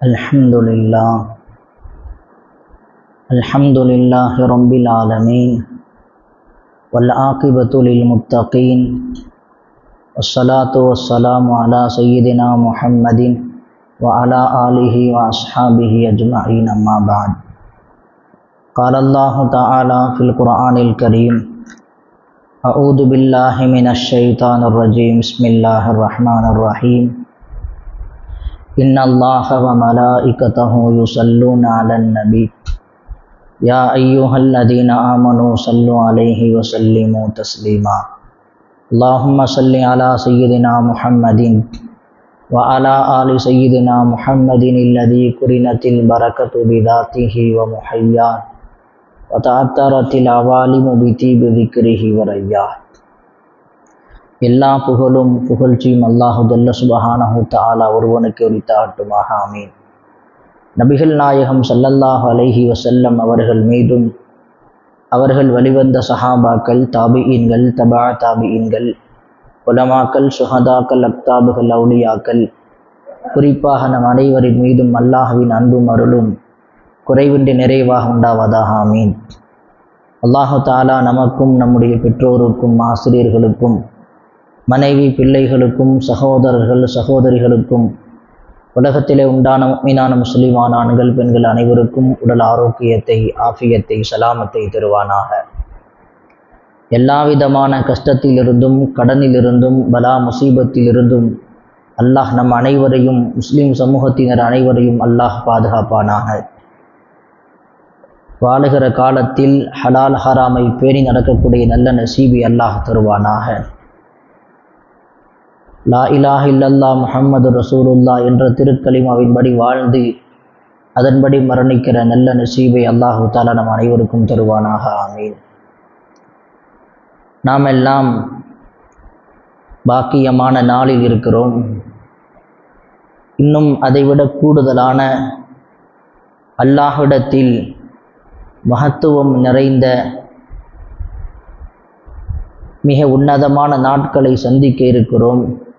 الحمد لله الحمد لله رب العالمين والعاقبة للمتقين والصلاة والسلام على سيدنا محمد وعلى آله وأصحابه أجمعين أما بعد۔ قال الله تعالى في القرآن الكريم أعوذ بالله من الشيطان الرجيم بسم الله الرحمن الرحيم ان اللہ و ملائکتہ یصلون علی النبی یا ایوہ الذین آمنوا صلو علیہ وسلموا تسلیما اللہم صلی علی سیدنا محمد وعلى آل سيدنا محمد الذي قرنت البركة بذاته ومحياه وتعترت العوالم بطيب ذكره ورياه. எல்லா புகழும் புகழ்ச்சியும் அல்லாஹுதல்ல சுபஹானஹு தாலா ஒருவனுக்கு உரித்தாட்டுமாக ஆமீன். நபிகள் நாயகம் ஸல்லல்லாஹு அலைஹி வசல்லம் அவர்கள் மீதும் அவர்கள் வழிவந்த சஹாபாக்கள் தாபியின்கள் தபா தாபியின்கள் உலமாக்கள் சுஹதாக்கள் அக்தாபுகள் அவுலியாக்கள் குறிப்பாக நம் அனைவரின் மீதும் அல்லாஹுவின் அன்பும் அருளும் குறைவின்றி நிறைவாக உண்டாவதாக. ஆமீன். அல்லாஹு தாலா நமக்கும் நம்முடைய பெற்றோருக்கும் ஆசிரியர்களுக்கும் மனைவி பிள்ளைகளுக்கும் சகோதரர்கள் சகோதரிகளுக்கும் உலகத்திலே உண்டான மீனான முஸ்லிமான ஆண்கள் பெண்கள் அனைவருக்கும் உடல் ஆரோக்கியத்தை ஆஃபியத்தை சலாமத்தை தருவானாக. எல்லா விதமான கஷ்டத்திலிருந்தும் கடனிலிருந்தும் பலா முசீபத்திலிருந்தும் அல்லாஹ் நம் அனைவரையும் முஸ்லீம் சமூகத்தினர் அனைவரையும் அல்லாஹ் பாதுகாப்பானாக. வாழுகிற காலத்தில் ஹலால் ஹராமை பேணி நடக்கக்கூடிய நல்ல நசீபி அல்லாஹ் தருவானாக. லா இலாஹ இல்லல்லா முஹம்மது ரசூலுல்லா என்ற திருக்கலிமாவின்படி வாழ்ந்து அதன்படி மரணிக்கிற நல்ல நசீபை அல்லாஹு தாலா நம் அனைவருக்கும் தருவானாக. ஆமீன். நாம் எல்லாம் பாக்கியமான நாளில் இருக்கிறோம். இன்னும் அதைவிட கூடுதலான அல்லாஹிடத்தில் மகத்துவம் நிறைந்த மிக உன்னதமான நாட்களை சந்திக்க இருக்கிறோம்.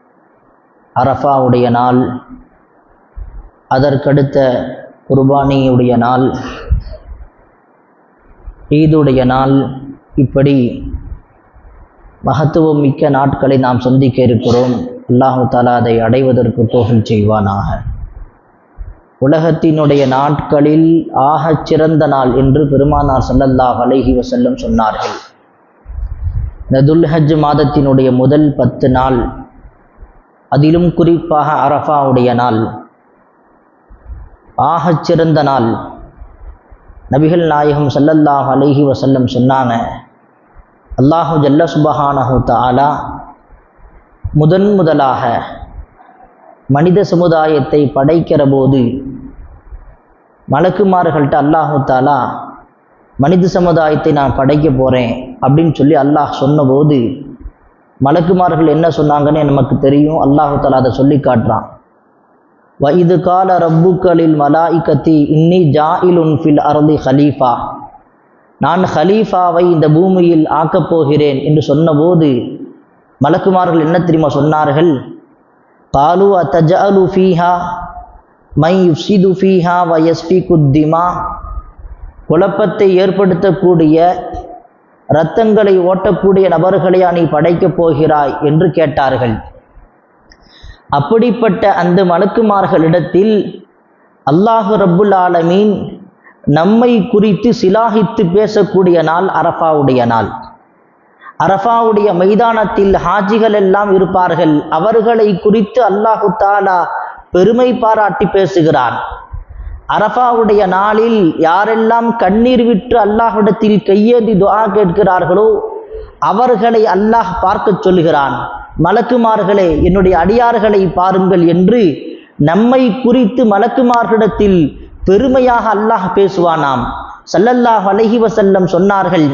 அரஃபாவுடைய நாள் அதற்கடுத்த குர்பானியுடைய நாள் ஈதுடைய நாள் இப்படி மகத்துவம் மிக்க நாட்களை நாம் சந்திக்க இருக்கிறோம். அல்லாஹு தாலா அதை அடைவதற்கு தோகல் செய்வானாக. உலகத்தினுடைய நாட்களில் ஆகச் சிறந்த நாள் என்று பெருமானார் சல்லல்லாஹ் அலைஹி வசல்லம் சொன்னார்கள். இந்த துல்ஹஜ் மாதத்தினுடைய முதல் பத்து நாள் அதிலும் குறிப்பாக அரஃபாவுடைய நாள். ஆகச் சிறந்த நாள். நபிகள் நாயகம் சல்லல்லாஹ் அலஹி வசல்லம் சொன்னாங்க அல்லாஹு ஜல்ல சுபஹானஹு தாலா முதன் முதலாக மனித சமுதாயத்தை படைக்கிற போது மலக்குமார்கள்ட்ட அல்லாஹு தாலா மனித சமுதாயத்தை நான் படைக்க போகிறேன் அப்படின்னு சொல்லி அல்லாஹ் சொன்னபோது மலக்குமார்கள் என்ன சொன்னாங்கன்னு நமக்கு தெரியும். அல்லாஹு அதை சொல்லி காட்டுறான். வ இது கால ரப்புக்களில் மலாய்கத்தி இன்னி ஜாயிலுன் ஃபில் அருதி ஹலீஃபா. நான் ஹலீஃபாவை இந்த பூமியில் ஆக்கப் போகிறேன் என்று சொன்னபோது மலக்குமார்கள் என்ன தெரியுமா சொன்னார்கள்? காலு அத்தஜஅலு ஃபீஹா மை யுசிது ஃபீஹா வயஸ்பி குத்திமா குழப்பத்தை ஏற்படுத்தக்கூடிய இரத்தங்களை ஓட்டக்கூடிய நபர்களையா நீ படைக்கப் போகிறாய்? என்று கேட்டார்கள். அப்படிப்பட்ட அந்த மலக்குமார்களிடத்தில் அல்லாஹு ரப்புல் ஆலமீன் நம்மை குறித்து சிலாகித்து பேசக்கூடிய நாள் அரஃபாவுடைய நாள். அரஃபாவுடைய மைதானத்தில் ஹாஜிகள் எல்லாம் இருப்பார்கள். அவர்களை குறித்து அல்லாஹு தாலா பெருமை பாராட்டி பேசுகிறான். அரஃபாவுடைய நாளில் யாரெல்லாம் கண்ணீர் விட்டு அல்லாஹ்விடத்தில் கையேந்தி துஆ கேட்கிறார்களோ அவர்களை அல்லாஹ் பார்க்கச் சொல்கிறான் மலக்குமார்களே என்னுடைய அடியார்களை பாருங்கள் என்று நம்மை குறித்து மலக்குமார்களிடத்தில் பெருமையாக அல்லாஹ் பேசுவானாம். சல்லல்லாஹ் அலஹி வசல்லம் சொன்னார்கள்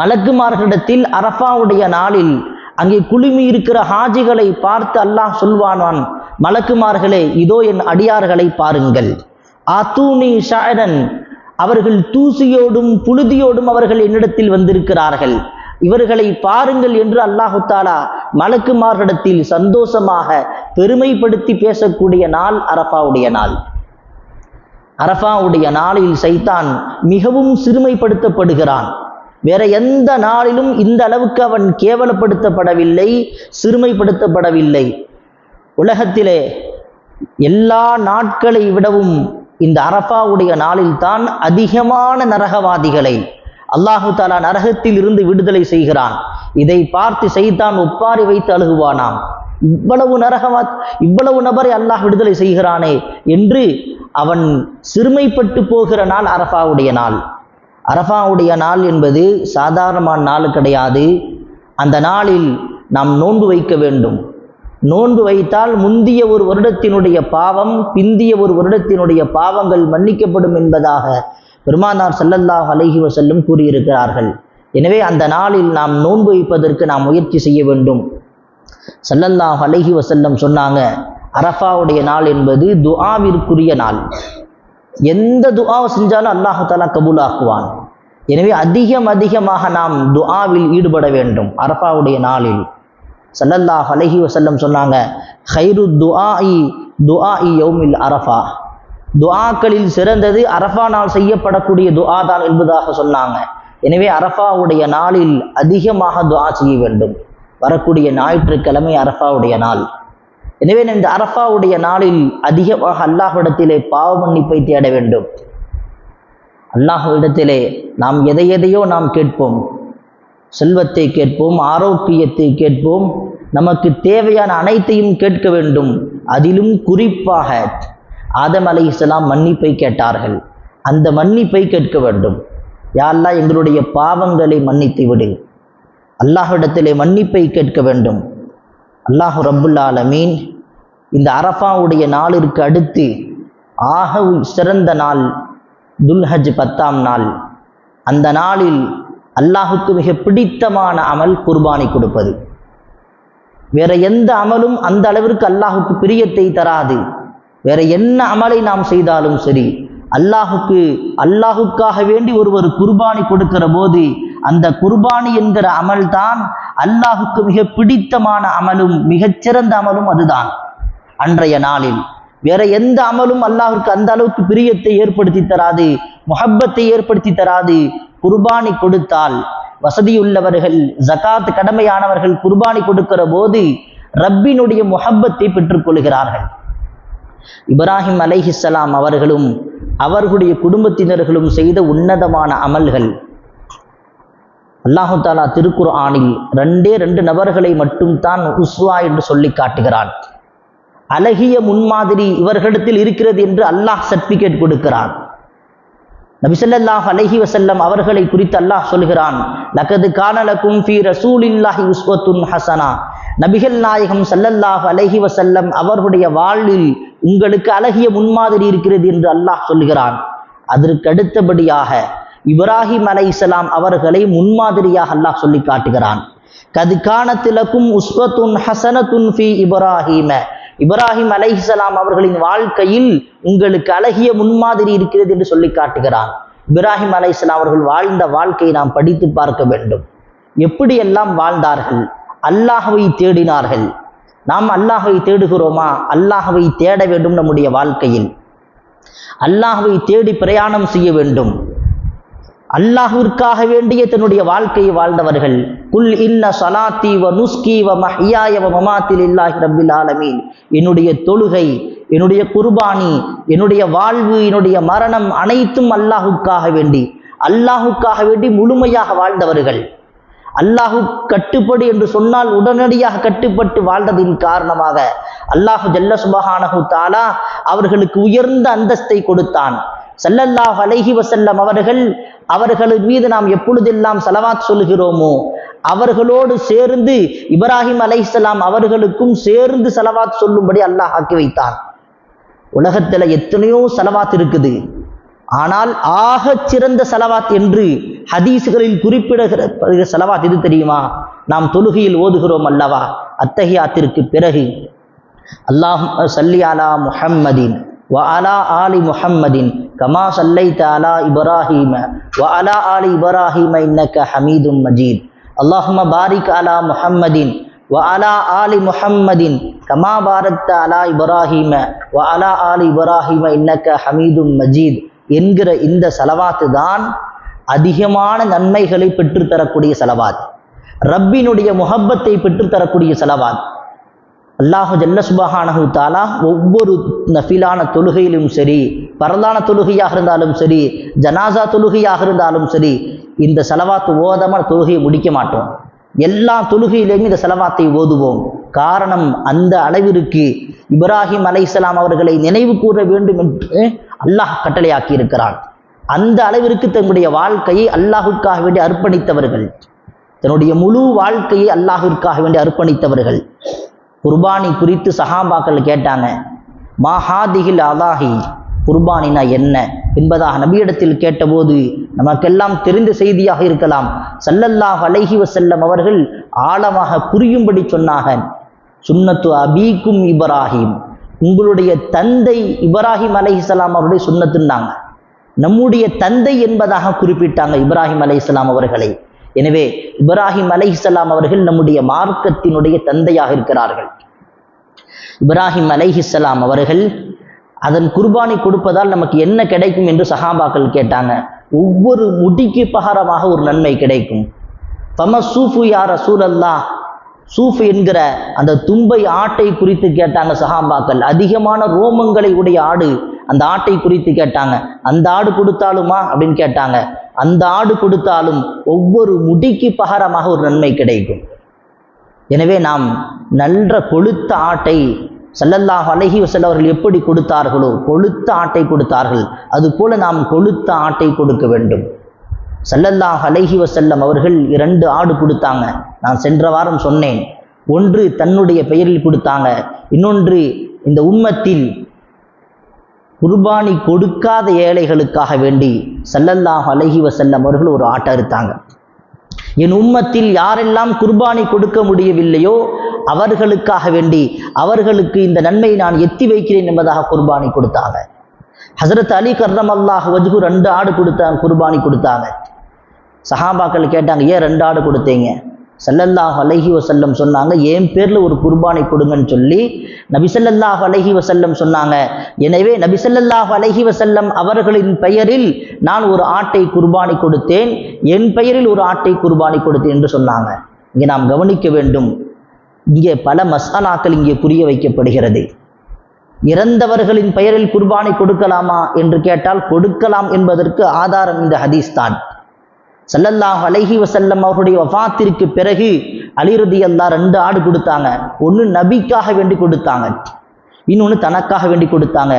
மலக்குமார்களிடத்தில் அரஃபாவுடைய நாளில் அங்கே குழுமி இருக்கிற ஹாஜிகளை பார்த்து அல்லாஹ் சொல்வானான் மலக்குமார்களே இதோ என் அடியார்களை பாருங்கள். ஆத்தூனி ஷாயரன் அவர்கள் தூசியோடும் புழுதியோடும் அவர்கள் என்னிடத்தில் வந்திருக்கிறார்கள். இவர்களை பாருங்கள் என்று அல்லாஹு தாலா மலக்குமார்களிடத்தில் சந்தோஷமாக பெருமைப்படுத்தி பேசக்கூடிய நாள் அரஃபாவுடைய நாள். அரஃபாவுடைய நாளில் சைத்தான் மிகவும் சிறுமைப்படுத்தப்படுகிறான். வேற எந்த நாளிலும் இந்த அளவுக்கு அவன் கேவலப்படுத்தப்படவில்லை சிறுமைப்படுத்தப்படவில்லை. உலகத்திலே எல்லா நாட்களை விடவும் இந்த அரஃபாவுடைய நாளில்தான் அதிகமான நரகவாதிகளை அல்லாஹு தாலா நரகத்தில் இருந்து விடுதலை செய்கிறான். இதை பார்த்து செய்தான் ஒப்பாரி வைத்து அழுகுவானாம். இவ்வளவு நரகவா இவ்வளவு நபரை அல்லாஹ் விடுதலை செய்கிறானே என்று அவன் சிறுமைப்பட்டு போகிற நாள் அரஃபாவுடைய நாள். அரஃபாவுடைய நாள் என்பது சாதாரணமான நாள் கிடையாது. அந்த நாளில் நாம் நோன்பு வைக்க வேண்டும். நோன்பு வைத்தால் முந்திய ஒரு வருடத்தினுடைய பாவம் பிந்திய ஒரு வருடத்தினுடைய பாவங்கள் மன்னிக்கப்படும் என்பதாக பெருமானார் சல்லல்லாஹ் அலைஹி வசல்லும் கூறியிருக்கிறார்கள். எனவே அந்த நாளில் நாம் நோன்பு வைப்பதற்கு நாம் முயற்சி செய்ய வேண்டும். ஸல்லல்லாஹு அலைஹி வசல்லம் சொன்னாங்க அரஃபாவுடைய நாள் என்பது துஆவிற்குரிய நாள். எந்த துஆவை செஞ்சாலும் அல்லாஹு கபூலாக்குவான். எனவே அதிகம் அதிகமாக நாம் துஆவில் ஈடுபட வேண்டும் அரஃபாவுடைய நாளில். சல்லல்லாஹ் அலைஹி வசல்லம் சொன்னாங்க ஹைரு துஆஇ துஆஇ யௌமில் அரஃபா. துஆக்களில் சிறந்தது அரஃபா நாள் செய்யப்படக்கூடிய துஆ தான் என்பதாக சொன்னாங்க. எனவே அரஃபாவுடைய நாளில் அதிகமாக துஆ செய்ய வேண்டும். வரக்கூடிய ஞாயிற்றுக்கிழமை அரஃபாவுடைய நாள். எனவே இந்த அரஃபாவுடைய நாளில் அதிகமாக அல்லாஹ்விடத்திலே பாவ மன்னிப்பை தேட வேண்டும். அல்லாஹ்விடத்திலே நாம் எதை எதையோ நாம் கேட்போம். செல்வத்தை கேட்போம் ஆரோக்கியத்தை கேட்போம். நமக்கு தேவையான அனைத்தையும் கேட்க வேண்டும். அதிலும் குறிப்பாக ஆதம் அலைஹிஸ்ஸலாம் மன்னிப்பை கேட்டார்கள். அந்த மன்னிப்பை கேட்க வேண்டும். யாரெல்லாம் எங்களுடைய பாவங்களை மன்னித்து விடு. அல்லாஹ்விடத்திலே மன்னிப்பை கேட்க வேண்டும். அல்லாஹு ரபுல்லாலமீன் இந்த அரஃபாவுடைய நாளிற்கு அடுத்து ஆக சிறந்த நாள் துல்ஹஜ் பத்தாம் நாள். அந்த நாளில் அல்லாஹுக்கு மிக பிடித்தமான அமல் குர்பானி கொடுப்பது. வேற எந்த அமலும் அந்த அளவிற்கு அல்லாஹுக்கு பிரியத்தை தராது. வேற என்ன அமலை நாம் செய்தாலும் சரி அல்லாஹுக்கு அல்லாஹுக்காக வேண்டி ஒருவர் குர்பானி கொடுக்கிற போது அந்த குர்பானி என்கிற அமல் தான் அல்லாஹுக்கு மிக பிடித்தமான அமலும் மிகச்சிறந்த அமலும் அதுதான். அன்றைய நாளில் வேற எந்த அமலும் அல்லாஹுக்கு அந்த அளவுக்கு பிரியத்தை ஏற்படுத்தி தராது முஹப்பத்தை ஏற்படுத்தி தராது குர்பானி கொடுத்தால் வசதியுள்ளவர்கள் ஜகாத் கடமையானவர்கள் குர்பானி கொடுக்கிற போது ரப்பினுடைய முஹப்பத்தை பெற்றுக்கொள்கிறார்கள் இப்ராஹிம் அலைஹிஸ்லாம் அவர்களும் அவர்களுடைய குடும்பத்தினர்களும் செய்த உன்னதமான அமல்கள். அல்லாஹு தாலா திருக்குர் ஆணில் ரெண்டே ரெண்டு நபர்களை மட்டும் தான் உஸ்வா என்று சொல்லி காட்டுகிறான். அழகிய முன்மாதிரி இவர்களிடத்தில் இருக்கிறது என்று அல்லாஹ் சர்டிபிகேட் கொடுக்கிறான். நபிசல்லாஹ் அலஹி வசல்லம் அவர்களை குறித்து அல்லாஹ் சொல்கிறான் லக்கது கானலக்கும் ஃபி ரசூலில்லாஹி உஸ்வத்துன் ஹசனா நபிகள் நாயகம் சல்லல்லாஹ் அலஹி வசல்லம் அவர்களுடைய வாழ்வில் உங்களுக்கு அழகிய முன்மாதிரி இருக்கிறது என்று அல்லாஹ் சொல்கிறான் அதற்கு அடுத்தபடியாக இப்ராஹிம் இஸ்லாம் அவர்களை முன்மாதிரியாக அல்லாஹ் சொல்லி காட்டுகிறான். கது காணத்திலக்கும் உஸ்வத்துன் ஹசனத்துன் ஃபி இப்ராஹிம. இப்ராஹிம் அலைஹிசலாம் அவர்களின் வாழ்க்கையில் உங்களுக்கு அழகிய முன்மாதிரி இருக்கிறது என்று சொல்லி காட்டுகிறான் இப்ராஹிம் அலைஹிஸ்லாம் அவர்கள் வாழ்ந்த வாழ்க்கையை நாம் படித்து பார்க்க வேண்டும். எப்படியெல்லாம் வாழ்ந்தார்கள்? அல்லாஹவை தேடினார்கள். நாம் அல்லாஹவை தேடுகிறோமா? அல்லாஹவை தேட வேண்டும் நம்முடைய வாழ்க்கையில். அல்லாஹவை தேடி பிரயாணம் செய்ய வேண்டும். அல்லாஹிற்காக வேண்டிய தன்னுடைய வாழ்க்கையை வாழ்ந்தவர்கள். குல் இன்ன சலாத்தி வ நுஸ்கி வ மஹியாய வ மமாத்தில் இல்லாஹி ரபில் ஆலமீன். என்னுடைய தொழுகை என்னுடைய குர்பானி என்னுடைய வாழ்வு என்னுடைய மரணம் அனைத்தும் அல்லாஹுக்காக வேண்டி அல்லாஹுக்காக வேண்டி முழுமையாக வாழ்ந்தவர்கள். அல்லாஹு கட்டுப்படு என்று சொன்னால் உடனடியாக கட்டுப்பட்டு வாழ்ந்ததின் காரணமாக அல்லாஹு ஜல்ல சுபஹானஹு தாலா அவர்களுக்கு உயர்ந்த அந்தஸ்தை கொடுத்தான். சல்லல்லாஹ் அலைஹி வசல்லம் அவர்கள் அவர்களின் மீது நாம் எப்பொழுதெல்லாம் செலவாத் சொல்கிறோமோ அவர்களோடு சேர்ந்து இப்ராஹிம் அலைஹிஸ்லாம் அவர்களுக்கும் சேர்ந்து செலவாத் சொல்லும்படி அல்லாஹ் ஆக்கி வைத்தான். உலகத்தில் எத்தனையோ செலவாத் இருக்குது. ஆனால் ஆகச் சிறந்த செலவாத் என்று ஹதீஸுகளில் குறிப்பிடுகிற செலவாத் எது தெரியுமா? நாம் தொழுகையில் ஓதுகிறோம் அல்லவா? அத்தகையாத்திற்கு பிறகு அல்லாஹ் சல்லி அலா முஹம்மதின் வ அலா ஆலி முஹம்மதின் கமா சல்லைத்த அலா இப்ராஹிம வ அலா ஆலி இப்ராஹிம இன்னக்க ஹமீதும் மஜீத். அல்லாஹும பாரிக் அலா முஹம்மதின் வ அலா ஆலி முஹம்மதின் கமா பாரத்த அலா இப்ராஹிம வ அலா ஆலி இப்ராஹிம இன்னக்க ஹமீதும் மஜீத் என்கிற இந்த செலவாத்து தான் அதிகமான நன்மைகளை பெற்றுத்தரக்கூடிய செலவாத். ரப்பினுடைய முஹப்பத்தை பெற்றுத்தரக்கூடிய செலவாத். அல்லாஹு ஜல்ல சுபஹானஹு தாலா ஒவ்வொரு நஃபிலான தொழுகையிலும் சரி பரதான தொழுகையாக இருந்தாலும் சரி ஜனாசா தொழுகையாக இருந்தாலும் சரி இந்த செலவாத்து ஓதாமல் தொழுகையை முடிக்க மாட்டோம். எல்லா தொழுகையிலையும் இந்த செலவாத்தை ஓதுவோம். காரணம் அந்த அளவிற்கு இப்ராஹிம் அலைசலாம் அவர்களை நினைவு கூற வேண்டும் என்று அல்லாஹ் கட்டளையாக்கி இருக்கிறான். அந்த அளவிற்கு தன்னுடைய வாழ்க்கையை அல்லாஹுக்காக வேண்டி அர்ப்பணித்தவர்கள் தன்னுடைய முழு வாழ்க்கையை அல்லாஹிற்காக வேண்டி அர்ப்பணித்தவர்கள். குர்பானி குறித்து சஹாபாக்கள் கேட்டாங்க மாஹாதிகில் அலாஹி குர்பானினா என்ன என்பதாக நபியிடத்தில் கேட்டபோது நமக்கெல்லாம் தெரிந்த செய்தியாக இருக்கலாம். சல்லல்லாஹ் அலைஹி வஸல்லம் அவர்கள் ஆழமாக புரியும்படி சொன்னாங்க சுன்னத்து அபீக்கும் இப்ராஹிம். உங்களுடைய தந்தை இப்ராஹிம் அலைஹிஸ்லாம் அவருடைய சுன்னத்துன்னாங்க. நம்முடைய தந்தை என்பதாக குறிப்பிட்டாங்க இப்ராஹிம் அலைஹிஸ்லாம் அவர்களை. எனவே இப்ராஹிம் அலைஹிஸ்லாம் அவர்கள் நம்முடைய மார்க்கத்தினுடைய தந்தையாக இருக்கிறார்கள். இப்ராஹிம் அலைஹிஸ்லாம் அவர்கள் அதன் குர்பானி கொடுப்பதால் நமக்கு என்ன கிடைக்கும் என்று சஹாபாக்கள் கேட்டாங்க. ஒவ்வொரு முடிக்கு பகரமாக ஒரு நன்மை கிடைக்கும். தம சூஃபு யார சூழல்லா சூஃப் என்கிற அந்த தும்பை ஆட்டை குறித்து கேட்டாங்க சஹாபாக்கள். அதிகமான ரோமங்களை உடைய ஆடு அந்த ஆட்டை குறித்து கேட்டாங்க. அந்த ஆடு கொடுத்தாலுமா? அப்படின்னு கேட்டாங்க. அந்த ஆடு கொடுத்தாலும் ஒவ்வொரு முடிக்கு பகரமாக ஒரு நன்மை கிடைக்கும். எனவே நாம் நன்ற கொளுத்த ஆட்டை சல்லல்லாஹ் அலஹி வசல் அவர்கள் எப்படி கொடுத்தார்களோ கொளுத்த ஆட்டை கொடுத்தார்கள். அதுபோல நாம் கொளுத்த ஆட்டை கொடுக்க வேண்டும். சல்லல்லாஹ் அலஹி வசல்லம் அவர்கள் இரண்டு ஆடு கொடுத்தாங்க. நான் சென்ற வாரம் சொன்னேன். ஒன்று தன்னுடைய பெயரில் கொடுத்தாங்க. இன்னொன்று இந்த உம்மத்தில் குர்பானி கொடுக்காத ஏழைகளுக்காக வேண்டி சல்லல்லாஹ் அலஹி வசல்லம் அவர்கள் ஒரு ஆட்டை அறுத்தாங்க. என் உம்மத்தில் யாரெல்லாம் குர்பானி கொடுக்க முடியவில்லையோ அவர்களுக்காக வேண்டி அவர்களுக்கு இந்த நன்மையை நான் எத்தி வைக்கிறேன் என்பதாக குர்பானி கொடுத்தாங்க. ஹசரத் அலி கர்ரம் அல்லாஹ் வஜ்கு ரெண்டு ஆடு கொடுத்தாங்க குர்பானி கொடுத்தாங்க. சஹாபாக்கள் கேட்டாங்க ஏன் ரெண்டு ஆடு கொடுத்தீங்க? சல்லல்லாஹ் அலஹி வசல்லம் சொன்னாங்க என் பேரில் ஒரு குர்பானி கொடுங்கன்னு சொல்லி நபிசல்லாஹ் அலஹி வசல்லம் சொன்னாங்க. எனவே நபிசல்லாஹ் அலஹி வசல்லம் அவர்களின் பெயரில் நான் ஒரு ஆட்டை குர்பானி கொடுத்தேன் என் பெயரில் ஒரு ஆட்டை குர்பானி கொடுத்தேன் என்று சொன்னாங்க. இங்கே நாம் கவனிக்க வேண்டும் இங்கே பல மசாலாக்கள் இங்கே புரிய வைக்கப்படுகிறது. இறந்தவர்களின் பெயரில் குர்பானை கொடுக்கலாமா என்று கேட்டால் கொடுக்கலாம் என்பதற்கு ஆதாரம் இந்த ஹதீஸ் தான் சல்லல்லாஹ் அலஹி வசல்லம் அவருடைய வஃத்திற்கு பிறகு அலிருதி அல்லா ரெண்டு ஆடு கொடுத்தாங்க. ஒன்று நபிக்காக வேண்டி கொடுத்தாங்க. இன்னொன்று தனக்காக வேண்டி கொடுத்தாங்க.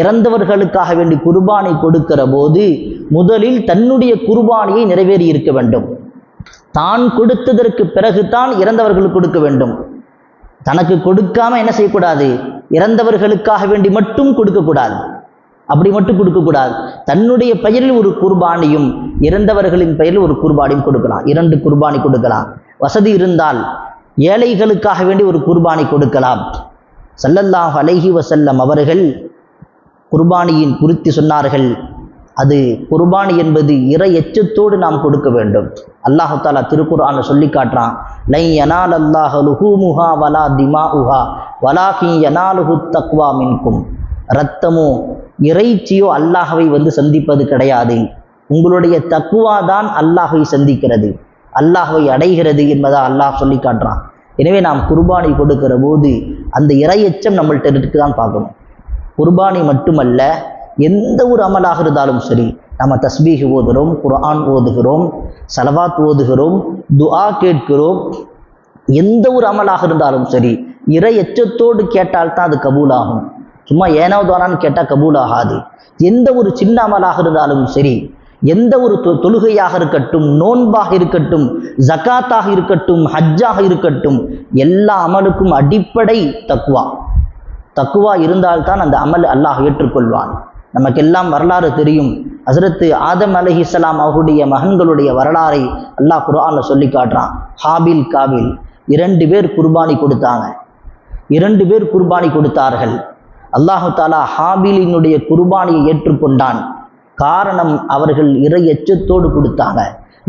இறந்தவர்களுக்காக வேண்டி குர்பானை கொடுக்கிற போது முதலில் தன்னுடைய குர்பானியை நிறைவேறி இருக்க வேண்டும். தான் கொடுத்ததற்கு பிறகுதான் இறந்தவர்கள் கொடுக்க வேண்டும். தனக்கு கொடுக்காம என்ன செய்யக்கூடாது? இறந்தவர்களுக்காக வேண்டி மட்டும் கொடுக்கக்கூடாது அப்படி மட்டும் கொடுக்கக்கூடாது தன்னுடைய பெயரில் ஒரு குர்பானியும் இறந்தவர்களின் பெயரில் ஒரு குர்பானியும் கொடுக்கலாம். இரண்டு குர்பானி கொடுக்கலாம். வசதி இருந்தால் ஏழைகளுக்காக வேண்டி ஒரு குர்பானி கொடுக்கலாம். சல்லல்லாஹ் அலைஹி வசல்லம் அவர்கள் குர்பானியின் குறித்து சொன்னார்கள். அது குர்பானி என்பது இறை எச்சத்தோடு நாம் கொடுக்க வேண்டும். அல்லாஹு தாலா திருக்குறான சொல்லி காட்டுறான். லை யனால் அல்லாஹ லுஹூமுஹா வலா திமாஉஹா வலாகி யனாலுஹு தக்வா மின்கும். ரத்தமோ இறைச்சியோ அல்லாஹவை வந்து சந்திப்பது கிடையாது. உங்களுடைய தக்குவா தான் அல்லாஹை சந்திக்கிறது. அல்லாஹை அடைகிறது என்பதா அல்லாஹ் சொல்லி காட்டுறான். எனவே நாம் குர்பானி கொடுக்கிற போது அந்த இறையச்சம் நம்மள்ட்ட இருக்கு தான் பார்க்கணும். குர்பானி மட்டுமல்ல எந்த ஒரு அமலாக இருந்தாலும் சரி நம்ம தஸ்பீஹ் ஓதுகிறோம் குரான் ஓதுகிறோம் சலவாத் ஓதுகிறோம் துஆ கேட்கிறோம் எந்த ஒரு அமலாக இருந்தாலும் சரி இறை எச்சத்தோடு கேட்டால் தான் அது கபூலாகும். சும்மா ஏனோ தானான்னு கேட்டால் கபூல் ஆகாது எந்த ஒரு சின்ன அமலாக இருந்தாலும் சரி எந்த ஒரு தொ- தொழுகையாக இருக்கட்டும் நோன்பாக இருக்கட்டும் ஜகாத்தாக இருக்கட்டும் ஹஜ்ஜாக இருக்கட்டும் எல்லா அமலுக்கும் அடிப்படை தக்குவா தக்குவா இருந்தால்தான் அந்த அமல் அல்லாஹ் ஏற்றுக்கொள்வான். நமக்கெல்லாம் வரலாறு தெரியும். ஹசரத்து ஆதம் அலைஹிஸ்ஸலாம் அவருடைய மகன்களுடைய வரலாறை அல்லாஹ் குரான்ல சொல்லி காட்டுறான். ஹாபில் காபில். இரண்டு பேர் குர்பானி கொடுத்தாங்க. இரண்டு பேர் குர்பானி கொடுத்தார்கள். அல்லாஹு தாலா ஹாபிலினுடைய குர்பானியை ஏற்றுக்கொண்டான். காரணம் அவர்கள் இறை எச்சத்தோடு கொடுத்தாங்க.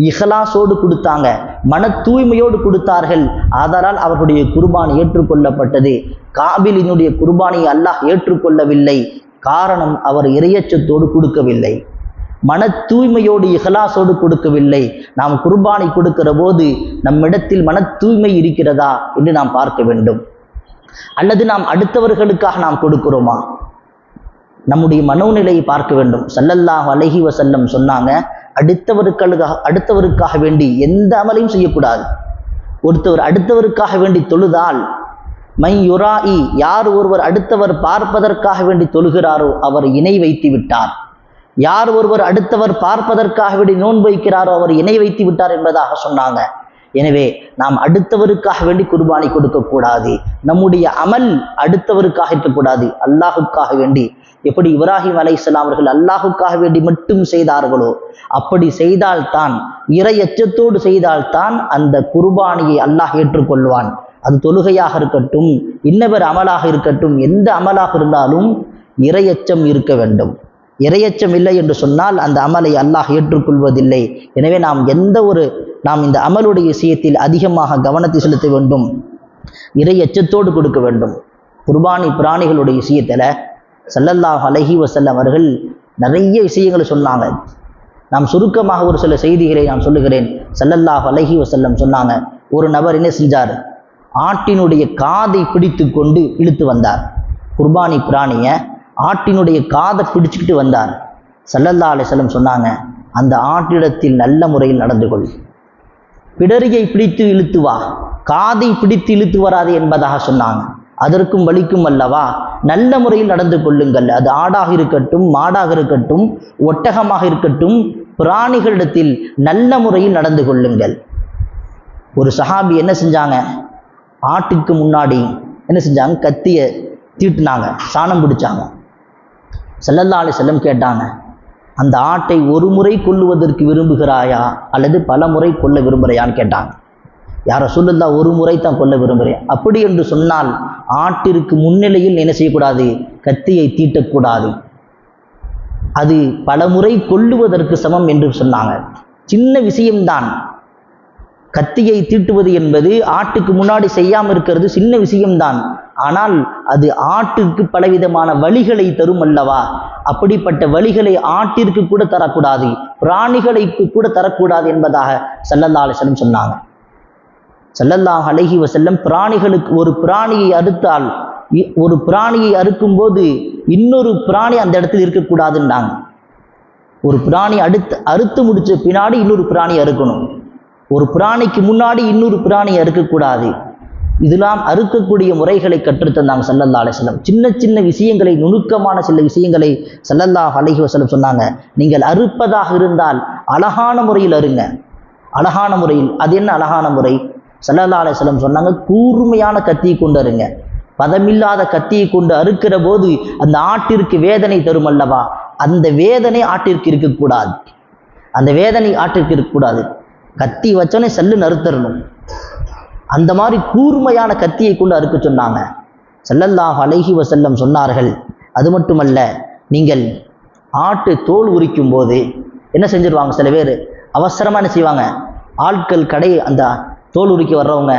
இஹலாசோடு கொடுத்தாங்க. மன தூய்மையோடு கொடுத்தார்கள். ஆதலால் அவர்களுடைய குர்பானி ஏற்றுக்கொள்ளப்பட்டது. காபிலினுடைய குர்பானை அல்லாஹ் ஏற்றுக்கொள்ளவில்லை. காரணம் அவர் இறையச்சத்தோடு கொடுக்கவில்லை. மன தூய்மையோடு இகலாசோடு கொடுக்கவில்லை. நாம் குர்பானை கொடுக்கிற போது நம்மிடத்தில் மன தூய்மை இருக்கிறதா என்று நாம் பார்க்க வேண்டும். அல்லது நாம் அடுத்தவர்களுக்காக நாம் கொடுக்கிறோமா? நம்முடைய மனோநிலையை பார்க்க வேண்டும். சல்லல்லா அலஹி வசல்லம் சொன்னாங்க அடுத்தவர்களுக்காக அடுத்தவருக்காக வேண்டி எந்த அமலையும் செய்யக்கூடாது. ஒருத்தவர் அடுத்தவருக்காக வேண்டி தொழுதால் மை யுராஇ யார் ஒருவர் அடுத்தவர் பார்ப்பதற்காக வேண்டி தொழுகிறாரோ அவர் இணை வைத்து விட்டார். யார் ஒருவர் அடுத்தவர் பார்ப்பதற்காக வேண்டி நோன்பு வைக்கிறாரோ அவர் இணை வைத்து விட்டார் என்பதாக சொன்னாங்க. எனவே நாம் அடுத்தவருக்காக வேண்டி குர்பானி கொடுக்கக்கூடாது. நம்முடைய அமல் அடுத்தவருக்காக இருக்கக்கூடாது. அல்லாஹுக்காக வேண்டி. எப்படி இப்ராஹிம் அலை அவர்கள் அல்லாஹுக்காக வேண்டி மட்டும் செய்தார்களோ அப்படி செய்தால்தான் இறை எச்சத்தோடு செய்தால்தான் அந்த குர்பானியை அல்லாஹ் ஏற்றுக்கொள்வான். அது தொழுகையாக இருக்கட்டும் இன்னவர் அமலாக இருக்கட்டும் எந்த அமலாக இருந்தாலும் இரையச்சம் இருக்க வேண்டும். இரையச்சம் இல்லை என்று சொன்னால் அந்த அமலை அல்லாஹ் ஏற்றுக்கொள்வதில்லை. எனவே நாம் எந்த ஒரு நாம் இந்த அமலுடைய விஷயத்தில் அதிகமாக கவனத்தை செலுத்த வேண்டும்? இறையச்சத்தோடு கொடுக்க வேண்டும். குர்பானி பிராணிகளுடைய விஷயத்தில் சல்லல்லாஹ் அலஹி வசல்லம் அவர்கள் நிறைய விஷயங்களை சொன்னாங்க. நாம் சுருக்கமாக ஒரு சில செய்திகளை நான் சொல்லுகிறேன். சல்லல்லாஹ் அலஹி வசல்லம் சொன்னாங்க. ஒரு நபர் என்ன செஞ்சார்? ஆட்டினுடைய காதை பிடித்து கொண்டு இழுத்து வந்தார். குர்பானி பிராணியை ஆட்டினுடைய காதை பிடிச்சிக்கிட்டு வந்தார். சல்லல்லா அலிசல்லம் சொன்னாங்க அந்த ஆட்டிடத்தில் நல்ல முறையில் நடந்து கொள். பிடரியை பிடித்து இழுத்து வா காதை பிடித்து இழுத்து வராது என்பதாக சொன்னாங்க. அதற்கும் வலிக்கும் அல்லவா நல்ல முறையில் நடந்து கொள்ளுங்கள். அது ஆடாக இருக்கட்டும் மாடாக இருக்கட்டும் ஒட்டகமாக இருக்கட்டும் பிராணிகளிடத்தில் நல்ல முறையில் நடந்து கொள்ளுங்கள். ஒரு சஹாபி என்ன செஞ்சாங்க ஆட்டுக்கு முன்னாடி என்ன செஞ்சாங்க? கத்தியை தீட்டினாங்க. சாணம் பிடிச்சாங்க. செல்லல்லா செல்லம் கேட்டாங்க அந்த ஆட்டை ஒரு முறை கொல்லுவதற்கு விரும்புகிறாயா? அல்லது பல முறை கொல்ல விரும்புகிறாயான்னு கேட்டாங்க. யாரை சொல்லுதா ஒரு முறை தான் கொல்ல விரும்புகிறேன். அப்படி என்று சொன்னால் ஆட்டிற்கு முன்னிலையில் என்ன செய்யக்கூடாது? கத்தியை தீட்டக்கூடாது. அது பல முறை கொல்லுவதற்கு சமம் என்று சொன்னாங்க. சின்ன விஷயம்தான். கத்தியை தீட்டுவது என்பது ஆட்டுக்கு முன்னாடி செய்யாமல் இருக்கிறது சின்ன விஷயம்தான். ஆனால் அது ஆட்டுக்கு பலவிதமான வழிகளை தரும் அல்லவா அப்படிப்பட்ட வழிகளை ஆட்டிற்கு கூட தரக்கூடாது பிராணிகளுக்கு கூட தரக்கூடாது என்பதாக சல்லல்லா அலிசல்லம் சொன்னாங்க. செல்லல்லாஹ் அழகி வசல்லம் பிராணிகளுக்கு ஒரு பிராணியை அறுத்தால் இ- ஒரு பிராணியை அறுக்கும் போது இன்னொரு பிராணி அந்த இடத்தில் இருக்கக்கூடாதுன்னாங்க ஒரு பிராணி அடுத்து அறுத்து முடிச்ச பின்னாடி இன்னொரு பிராணி அறுக்கணும். ஒரு பிராணிக்கு முன்னாடி இன்னொரு பிராணி அறுக்கக்கூடாது. இதெல்லாம் அறுக்கக்கூடிய முறைகளை கற்றுத்தந்தாங்க சல்லல்லா அலிஸ்லம் சின்ன சின்ன விஷயங்களை நுணுக்கமான சில விஷயங்களை சல்லல்லாஹ் அலஹி வசலம் சொன்னாங்க. நீங்கள் அறுப்பதாக இருந்தால் அழகான முறையில் அருங்க அழகான முறையில். அது என்ன அழகான முறை? சல்லல்லா அலிஸ்லம் சொன்னாங்க கூர்மையான கத்தியை கொண்டு அருங்க பதமில்லாத கத்தியை கொண்டு அறுக்கிற போது அந்த ஆட்டிற்கு வேதனை தரும் அல்லவா அந்த வேதனை ஆட்டிற்கு இருக்கக்கூடாது. அந்த வேதனை ஆட்டிற்கு இருக்கக்கூடாது. கத்தி வச்சோன்னே செல்லு நறுத்தரணும். அந்த மாதிரி கூர்மையான கத்தியை கொண்டு அறுக்க சொன்னாங்க. ஸல்லல்லாஹு அழகி வசல்லம் சொன்னார்கள் அது மட்டுமல்ல நீங்கள் ஆட்டு தோல் உரிக்கும் போது என்ன செஞ்சிருவாங்க சில பேர்? அவசரமாக என்ன செய்வாங்க? ஆட்கள் கடை அந்த தோல் உரிக்க வர்றவங்க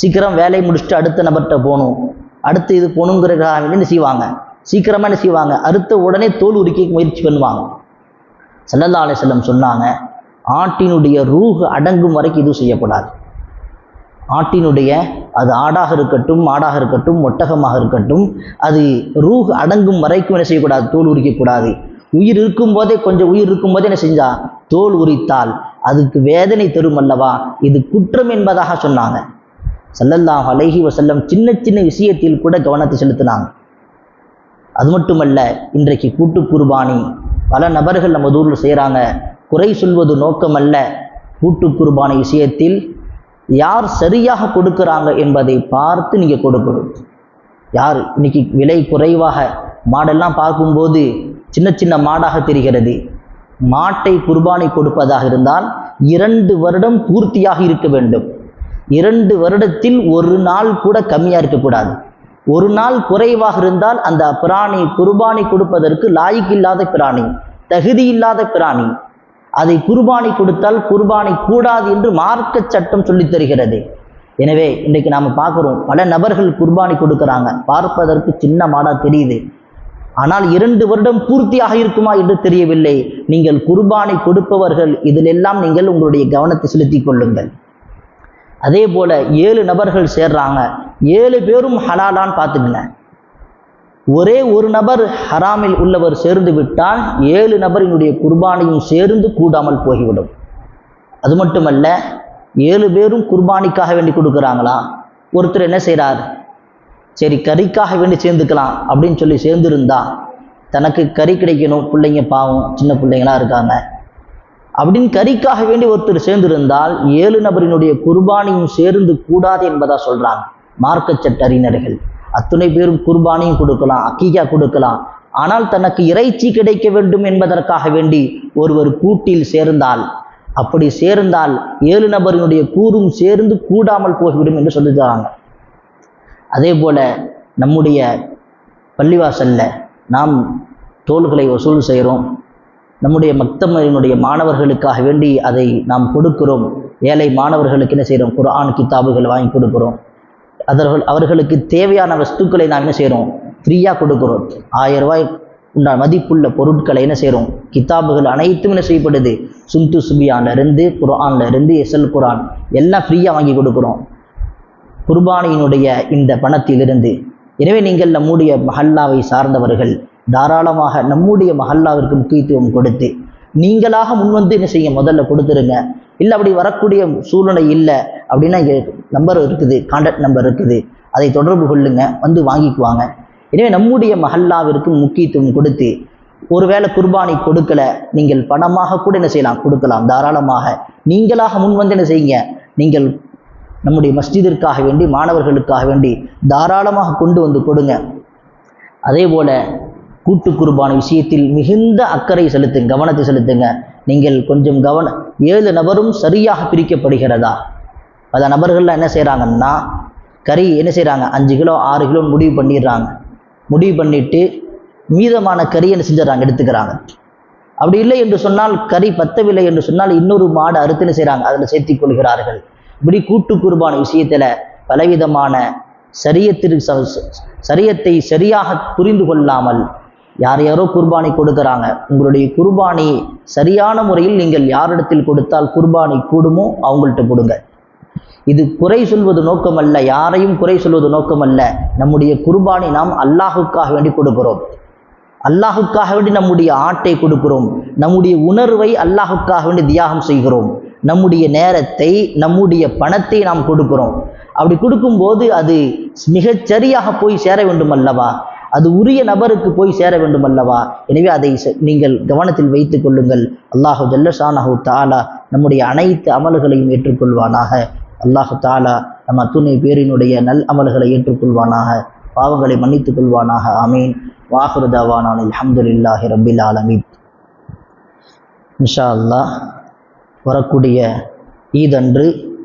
சீக்கிரம் வேலையை முடிச்சுட்டு அடுத்த நபர்கிட்ட போகணும் அடுத்து இது போகணுங்கிறதுக்காக என்ன செய்வாங்க? சீக்கிரமாக என்ன செய்வாங்க? அறுத்த உடனே தோல் உரிக்க முயற்சி பண்ணுவாங்க. செல்லல்லா அலை செல்லம் சொன்னாங்க ஆட்டினுடைய ரூஹ் அடங்கும் வரைக்கும் இது செய்யக்கூடாது ஆட்டினுடைய அது ஆடாக இருக்கட்டும் மாடாக இருக்கட்டும் ஒட்டகமாக இருக்கட்டும் அது ரூஹ் அடங்கும் வரைக்கும் என்ன செய்யக்கூடாது? தோல் உரிக்கக்கூடாது. உயிர் இருக்கும்போதே கொஞ்சம் உயிர் இருக்கும்போதே என்ன செஞ்சா? தோல் உரித்தால். அதுக்கு வேதனை தரும் அல்லவா? இது குற்றம் என்பதாக சொன்னாங்க. செல்லல்லாம் அலைஹி வசல்லம் சின்ன சின்ன விஷயத்தில் கூட கவனத்தை செலுத்தினாங்க. அது மட்டுமல்ல இன்றைக்கு கூட்டு குர்பானி பல நபர்கள் நம்ம ஊரில் செய்கிறாங்க குறை சொல்வது நோக்கமல்ல. கூட்டு குர்பானி விஷயத்தில் யார் சரியாக கொடுக்குறாங்க என்பதை பார்த்து நீங்கள் கொடுக்கணும். யார்? இன்னைக்கு விலை குறைவாக மாடெல்லாம் பார்க்கும்போது சின்ன சின்ன மாடாக தெரிகிறது. மாட்டை குர்பானை கொடுப்பதாக இருந்தால் இரண்டு வருடம் பூர்த்தியாக இருக்க வேண்டும். இரண்டு வருடத்தில் ஒரு நாள் கூட கம்மியாக இருக்கக்கூடாது. ஒரு நாள் குறைவாக இருந்தால் அந்த பிராணி குர்பானை கொடுப்பதற்கு லாய்க்கு இல்லாத பிராணி தகுதி இல்லாத பிராணி அதை குர்பானி கொடுத்தால் குர்பானி கூடாது என்று மார்க்க சட்டம் சொல்லித் தருகிறது. எனவே இன்றைக்கு நாம் பார்க்குறோம் பல நபர்கள் குர்பானி கொடுக்குறாங்க. பார்ப்பதற்கு சின்ன மாடாக தெரியுது. ஆனால் இரண்டு வருடம் பூர்த்தியாக இருக்குமா என்று தெரியவில்லை. நீங்கள் குர்பானி கொடுப்பவர்கள் இதிலெல்லாம் நீங்கள் உங்களுடைய கவனத்தை செலுத்தி கொள்ளுங்கள். அதே போல ஏழு நபர்கள் சேர்றாங்க. ஏழு பேரும் ஹலாலான்னு பார்த்துக்கங்க. ஒரே ஒரு நபர் ஹராமில் உள்ளவர் சேர்ந்து விட்டால் ஏழு நபரினுடைய குர்பானியும் சேர்ந்து கூடாமல் போய்விடும். அது மட்டுமல்ல ஏழு பேரும் குர்பானிக்காக வேண்டி கொடுக்குறாங்களா? ஒருத்தர் என்ன செய்கிறார் சரி கறிக்காக வேண்டி சேர்ந்துக்கலாம் அப்படின்னு சொல்லி சேர்ந்துருந்தா தனக்கு கறி கிடைக்கணும் பிள்ளைங்க பாவம் சின்ன பிள்ளைங்களா இருக்காங்க. அப்படின்னு கறிக்காக வேண்டி ஒருத்தர் சேர்ந்திருந்தால் ஏழு நபரினுடைய குர்பானியும் சேர்ந்து கூடாது என்பதா சொல்கிறாங்க மார்க்க சட்ட அறிஞர்கள். அத்துணை பேரும் குர்பானையும் கொடுக்கலாம் அக்கீகா கொடுக்கலாம். ஆனால் தனக்கு இறைச்சி கிடைக்க வேண்டும் என்பதற்காக வேண்டி ஒருவர் கூட்டில் சேர்ந்தால் அப்படி சேர்ந்தால் ஏழு நபரினுடைய கூறும் சேர்ந்து கூடாமல் போய்விடும் என்று சொல்லுகிறாங்க அதே போல நம்முடைய பள்ளிவாசல்ல நாம் தோள்களை வசூல் செய்கிறோம். நம்முடைய மக்தமரினுடைய மாணவர்களுக்காக வேண்டி அதை நாம் கொடுக்கிறோம். ஏழை மாணவர்களுக்கு என்ன செய்கிறோம்? குரான் கித்தாபுகள் வாங்கி கொடுக்கிறோம். அவர்கள் அவர்களுக்கு தேவையான வஸ்துக்களை நாம் என்ன செய்கிறோம்? ஃப்ரீயாக கொடுக்குறோம். ஆயிரம் ரூபாய் உண்டான மதிப்புள்ள பொருட்களை என்ன செய்கிறோம்? கித்தாபுகள் அனைத்தும் என்ன செய்யப்படுது? சுந்து சுபியான்லேருந்து குரான்லேருந்து இருந்து எஸ்எல் குரான் எல்லாம் ஃப்ரீயாக வாங்கி கொடுக்குறோம். குர்பானியினுடைய இந்த பணத்திலிருந்து. எனவே நீங்கள் நம்முடைய மஹல்லாவை சார்ந்தவர்கள் தாராளமாக நம்முடைய மஹல்லாவிற்கு முக்கியத்துவம் கொடுத்து நீங்களாக முன்வந்து என்ன செய்ய முதல்ல கொடுத்துருங்க. இல்லை அப்படி வரக்கூடிய சூழ்நிலை இல்லை. அப்படின்னா நம்பர் இருக்குது கான்டாக்ட் நம்பர் இருக்குது. அதை தொடர்பு கொள்ளுங்க வந்து வாங்கிக்குவாங்க. எனவே நம்முடைய மஹல்லாவிற்கு முக்கியத்துவம் கொடுத்து ஒருவேளை குர்பானி கொடுக்கல நீங்கள் பணமாக கூட என்ன செய்யலாம்? கொடுக்கலாம். தாராளமாக. நீங்களாக முன் வந்து என்ன செய்யுங்க? நீங்கள் நம்முடைய மஸ்ஜிதிற்காக வேண்டி மாணவர்களுக்காக வேண்டி தாராளமாக கொண்டு வந்து கொடுங்க. அதே போல் கூட்டு குர்பான விஷயத்தில் மிகுந்த அக்கறை செலுத்துங்க கவனத்தை செலுத்துங்க. நீங்கள் கொஞ்சம் கவன ஏழு நபரும் சரியாக பிரிக்கப்படுகிறதா? பல நபர்கள்லாம் என்ன செய்கிறாங்கன்னா கறி என்ன செய்கிறாங்க அஞ்சு கிலோ ஆறு கிலோ முடிவு பண்ணிடுறாங்க. முடிவு பண்ணிட்டு மீதமான கறி என்ன செஞ்சிடறாங்க? எடுத்துக்கிறாங்க. அப்படி இல்லை என்று சொன்னால் கறி பத்தவில்லை என்று சொன்னால் இன்னொரு மாடு அறுத்துன்னு செய்கிறாங்க அதில் சேர்த்தி கொள்கிறார்கள். இப்படி கூட்டு குர்பான விஷயத்தில் பலவிதமான சரியத்திற்கு ச- சரியத்தை சரியாக புரிந்து கொள்ளாமல் யார் யாரோ குர்பானி கொடுக்குறாங்க. உங்களுடைய குர்பானி சரியான முறையில் நீங்கள் யாரிடத்தில் கொடுத்தால் குர்பானி கூடுமோ அவங்கள்ட்ட கொடுங்க. இது குறை சொல்வது நோக்கமல்ல யாரையும் குறை சொல்வது நோக்கமல்ல. நம்முடைய குர்பானை நாம் அல்லாஹுக்காக வேண்டி கொடுக்கிறோம். அல்லாஹுக்காக வேண்டி நம்முடைய ஆட்டை கொடுக்கிறோம். நம்முடைய உணர்வை அல்லாஹுக்காக வேண்டி தியாகம் செய்கிறோம். நம்முடைய நேரத்தை நம்முடைய பணத்தை நாம் கொடுக்கிறோம். அப்படி கொடுக்கும்போது அது மிகச்சரியாக போய் சேர வேண்டும் அல்லவா அது உரிய நபருக்கு போய் சேர வேண்டும் அல்லவா எனவே அதை நீங்கள் கவனத்தில் வைத்துக் கொள்ளுங்கள். அல்லாஹு ஜல்லஷானஹு தாலா நம்முடைய அனைத்து அமல்களையும் ஏற்றுக்கொள்வானாக. அல்லாஹு தாலா நம்ம அத்துணை பேரினுடைய நல் அமல்களை ஏற்றுக்கொள்வானாக பாவங்களை மன்னித்துக் கொள்வானாக. அமீன் வாஹுரு தவானான் ரபில் ஆலமீன். இன்ஷா அல்லாஹ் வரக்கூடிய ஈதன்று